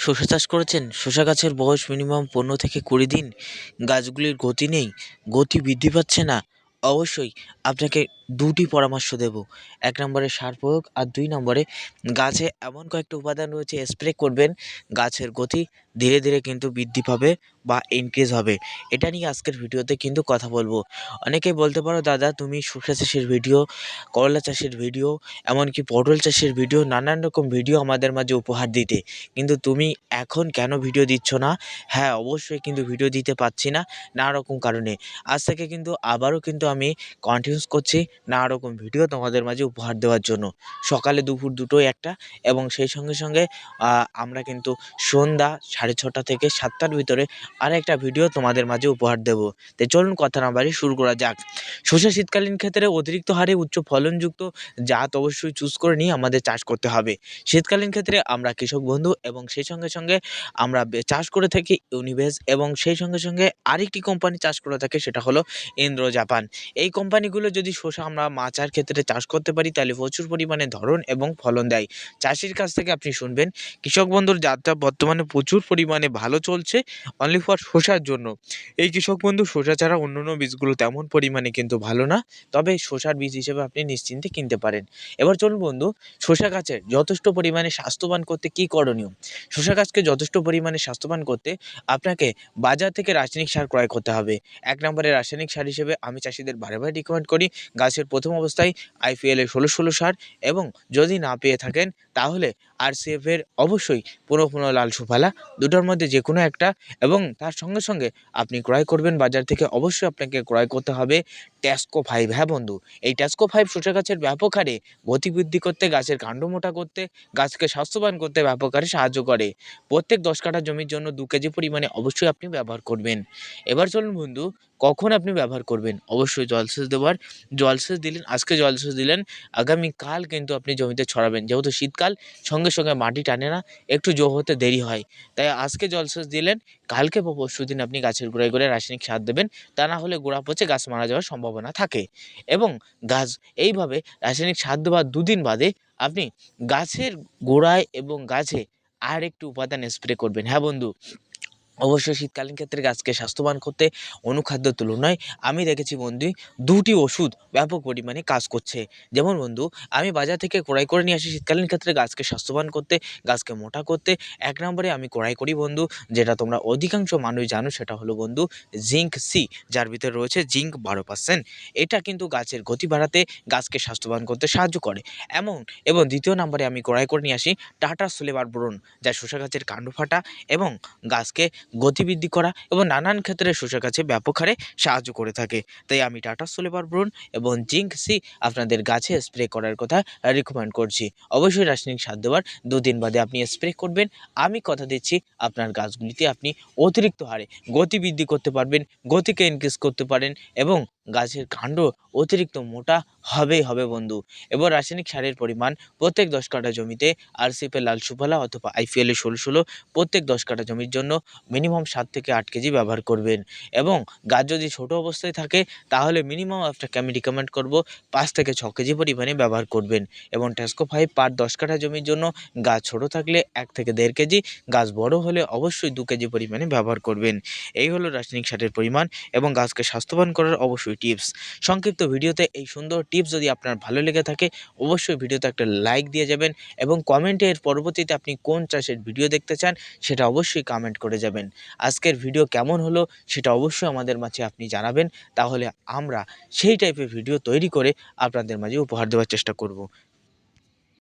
শসা চাষ করেছেন? শসা গাছের বয়স মিনিমাম পনেরো থেকে কুড়ি দিন। গাছগুলির গতি নেই, গতি বৃদ্ধি পাচ্ছে না। অবশ্যই আপনাকে দুটি পরামর্শ দেব। এক নম্বরে সার প্রয়োগ আর দুই নম্বরে গাছে এমন কয়েকটা উপাদান রয়েছে স্প্রে করবেন, গাছের গতি ধীরে ধীরে কিন্তু বৃদ্ধি পাবে বা ইনক্রিজ হবে। এটা নিয়ে আজকের ভিডিওতে কিন্তু কথা বলব। অনেকেই বলতে পারো, দাদা, তুমি শসা চাষের ভিডিও, করলা চাষের ভিডিও, এমনকি পটল চাষের ভিডিও, নানান রকম ভিডিও আমাদের মাঝে উপহার দিতে। কিন্তু তুমি এখন কেন ভিডিও দিচ্ছ না? হ্যাঁ অবশ্যই কিন্তু ভিডিও দিতে পারছি না নানা রকম কারণে। আজ থেকে কিন্তু আবারও কিন্তু আমি কন্টিনিউস করছি নানা রকম ভিডিও তোমাদের মাঝে উপহার দেওয়ার জন্য। সকালে দুপুর দুটোই একটা এবং সেই সঙ্গে সঙ্গে আমরা কিন্তু সন্ধ্যা সাড়ে ছটা থেকে সাতটার ভিতরে আরেকটা ভিডিও তোমাদের মাঝে উপহার দেবো। তো চলুন কথা না বাড়ি শুরু করা যাক। শস্য শীতকালীন ক্ষেত্রে অতিরিক্ত হারে উচ্চ ফলনযুক্ত জাত অবশ্যই চুজ করে নিয়ে আমাদের চাষ করতে হবে। শীতকালীন ক্ষেত্রে আমরা কৃষক বন্ধু এবং সেই সঙ্গে সঙ্গে আমরা চাষ করে থাকি ইউনিভেস এবং সেই সঙ্গে সঙ্গে আরেকটি কোম্পানি চাষ করে থাকে সেটা হলো ইন্দ্র জাপান। এই কোম্পানিগুলো যদি শসা আমরা মাচার ক্ষেত্রে চাষ করতে পারি তাহলে প্রচুর পরিমাণে ধরন এবং ফলন দেয়। চাষির কাছ থেকে আপনি শুনবেন। কৃষক বন্ধুর যাত্রা বর্তমানে প্রচুর পরিমাণে ভালো চলছে অনলি ফর শসার জন্য। এই কৃষক বন্ধু, শসা ছাড়া অন্য অন্য বীজগুলো তেমন পরিমাণে কিন্তু ভালো না, তবে শসার বীজ হিসেবে আপনি নিশ্চিন্তে কিনতে পারেন। এবার চলুন বন্ধু, শসা গাছের যথেষ্ট পরিমাণে স্বাস্থ্যবান করতে কী করণীয়? শসা গাছকে যথেষ্ট পরিমাণে স্বাস্থ্যবান করতে আপনাকে বাজার থেকে রাসায়নিক সার ক্রয় করতে হবে। এক নম্বরে রাসায়নিক সার হিসেবে আমি চাষিদের বারে বারে রিকমেন্ড করি, গাছের প্রথম অবস্থায় আইপিএল এর ষোলো ষোলো সার এবং যদি না পেয়ে থাকেন, তাহলে আরসিএফ সেফের অবশ্যই পুরো পুরো লাল সুফালা দুটোর মধ্যে যে কোনো একটা এবং তার সঙ্গে সঙ্গে আপনি ক্রয় করবেন বাজার থেকে অবশ্যই আপনাকে ক্রয় করতে হবে। ট্যাস্কো ফাইভ হ্যাঁ বন্ধু, এই ট্যাস্কো ফাইভ শসা গাছের ব্যাপক হারে গতি বৃদ্ধি করতে, গাছের কাণ্ড মোটা করতে, গাছকে স্বাস্থ্যবান করতে ব্যাপক হারে সাহায্য করে। প্রত্যেক দশ কাঠা জমির জন্য দু কেজি পরিমাণে অবশ্যই আপনি ব্যবহার করবেন। এবার চলুন বন্ধু, কখন আপনি ব্যবহার করবেন? অবশ্যই জলসেচ দেওয়ার জলসেচ দিলেন, আজকে জলসেচ দিলেন, আগামীকাল কিন্তু আপনি জমিতে ছড়াবেন। যেহেতু শীতকাল, সঙ্গে সঙ্গে মাটি টানে না, একটু জো হতে দেরি হয়। তাই আজকে জলসেচ দিলেন, কালকে বা পরশু দিন আপনি গাছের গোড়ায় গোড়ায় রাসায়নিক সার দেবেন, তা না হলে গোড়া পচে গাছ মারা যাওয়ার সম্ভাবনা থাকে এবং গাছ এইভাবে রাসায়নিক সার দেওয়ার দুদিন বাদে আপনি গাছের গোড়ায় এবং গাছে আর একটু উপাদান স্প্রে করবেন। হ্যাঁ বন্ধু? অবশ্যই শীতকালীন ক্ষেত্রে গাছকে স্বাস্থ্যবান করতে অনুখাদ্য তুলনায় আমি দেখেছি বন্ধু দুটি ওষুধ ব্যাপক পরিমাণে কাজ করছে। যেমন বন্ধু, আমি বাজার থেকে ক্রয় করে নিয়ে আসি শীতকালীন ক্ষেত্রে গাছকে স্বাস্থ্যবান করতে, গাছকে মোটা করতে। এক নম্বরে আমি ক্রয় করি বন্ধু, যেটা তোমরা অধিকাংশ মানুষ জানো, সেটা হলো বন্ধু জিঙ্ক সি, যার ভিতরে রয়েছে জিঙ্ক বারো পার্সেন্ট। এটা কিন্তু গাছের গতি বাড়াতে গাছকে স্বাস্থ্যবান করতে সাহায্য করে। এমন, এবং দ্বিতীয় নম্বরে আমি ক্রয় করে নিয়ে আসি টাটা সুলেবার ব্রোন যা শসা গাছের কাণ্ড ফাটা এবং গাছকে গতিবৃদ্ধি করা এবং নানান ক্ষেত্রে শসা গাছে ব্যাপক হারে সাহায্য করে থাকে। তাই আমি টাটা সোলেবার ব্রোন এবং জিঙ্ক সি আপনাদের গাছে স্প্রে করার কথা রিকমেন্ড করছি। অবশ্যই রাসায়নিক সার দেওয়ার দুদিন বাদে আপনি স্প্রে করবেন। আমি কথা দিচ্ছি আপনার গাছগুলিতে আপনি অতিরিক্ত হারে গতি বৃদ্ধি করতে পারবেন, গতিকে ইনক্রিজ করতে পারেন এবং গাছের কাণ্ড অতিরিক্ত মোটা হবেই হবে বন্ধু। এবার রাসায়নিক সারের পরিমাণ প্রত্যেক দশ কাঠা জমিতে আর আরসিপে লাল সুফলা অথবা আইপিএলের ষোলো ষোলো প্রত্যেক দশ কাঠা জমির জন্য মিনিমাম সাত থেকে আট কেজি ব্যবহার করবেন। এবং গাছ যদি ছোট অবস্থায় থাকে, তাহলে মিনিমাম আপনাকে আমি রিকমেন্ড করব পাঁচ থেকে ছ কেজি পরিমাণে ব্যবহার করবেন। এবং ট্যাস্কো ফাইভ পার দশ কাঠা জমির জন্য গাছ ছোট থাকলে এক থেকে দেড় কেজি, গাছ বড় হলে অবশ্যই দু কেজি পরিমাণে ব্যবহার করবেন। এই হলো রাসায়নিক সারের পরিমাণ এবং গাছকে স্বাস্থ্যবান করার অবশ্যই টিপস সংক্ষিপ্ত ভিডিওতে এই সুন্দর টিপস যদি আপনার ভালো লেগে থাকে, অবশ্যই ভিডিওতে একটা লাইক দিয়ে যাবেন এবং কমেন্টের পরবর্তীতে আপনি কোন চাষের ভিডিও দেখতে চান, সেটা অবশ্যই কমেন্ট করে যাবেন। আজকের ভিডিও কেমন হলো, সেটা অবশ্যই আমাদের মাঝে আপনি জানাবেন। তাহলে আমরা সেই টাইপের ভিডিও তৈরি করে আপনাদের মাঝে উপহার দেওয়ার চেষ্টা করব।